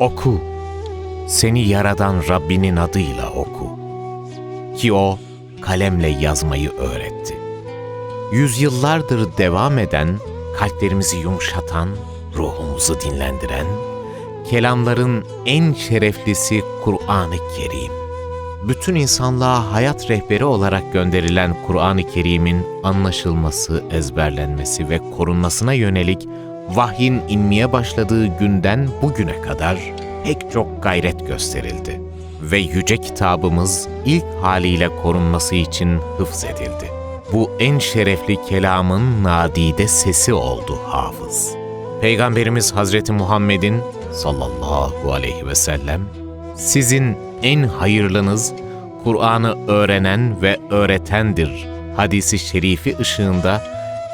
Oku. Seni yaradan Rabbinin adıyla oku. Ki o kalemle yazmayı öğretti. Yüzyıllardır devam eden, kalplerimizi yumuşatan, ruhumuzu dinlendiren, kelamların en şereflisi Kur'an-ı Kerim. Bütün insanlığa hayat rehberi olarak gönderilen Kur'an-ı Kerim'in anlaşılması, ezberlenmesi ve korunmasına yönelik vahyin inmeye başladığı günden bugüne kadar pek çok gayret gösterildi ve yüce kitabımız ilk haliyle korunması için hıfz edildi. Bu en şerefli kelamın nadide sesi oldu hafız. Peygamberimiz Hazreti Muhammed'in sallallahu aleyhi ve sellem sizin en hayırlınız Kur'an'ı öğrenen ve öğretendir hadisi şerifi ışığında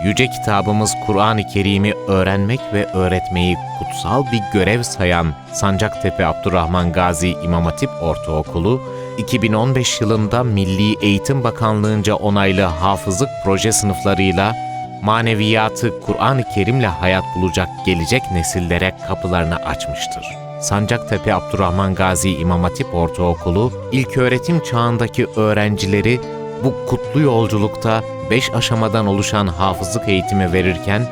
yüce kitabımız Kur'an-ı Kerim'i öğrenmek ve öğretmeyi kutsal bir görev sayan Sancaktepe Abdurrahman Gazi İmam Hatip Ortaokulu 2015 yılında Milli Eğitim Bakanlığı'nca onaylı hafızlık proje sınıflarıyla maneviyatı Kur'an-ı Kerim'le hayat bulacak gelecek nesillere kapılarını açmıştır. Sancaktepe Abdurrahman Gazi İmam Hatip Ortaokulu, ilköğretim çağındaki öğrencileri bu kutlu yolculukta beş aşamadan oluşan hafızlık eğitimi verirken,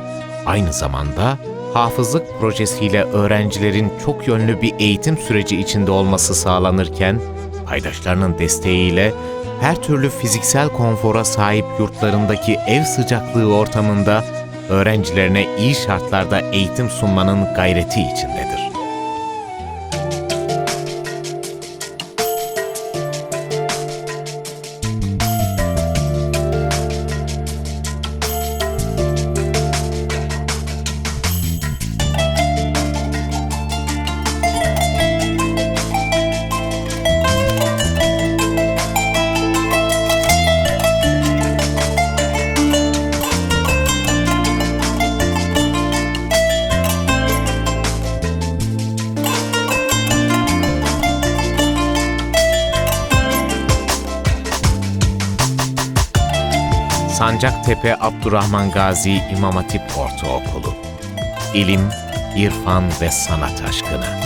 aynı zamanda hafızlık projesiyle öğrencilerin çok yönlü bir eğitim süreci içinde olması sağlanırken, paydaşlarının desteğiyle her türlü fiziksel konfora sahip yurtlarındaki ev sıcaklığı ortamında öğrencilerine iyi şartlarda eğitim sunmanın gayreti içindedir. Sancaktepe Abdurrahman Gazi İmam Hatip Ortaokulu. İlim, İrfan ve Sanat Aşkına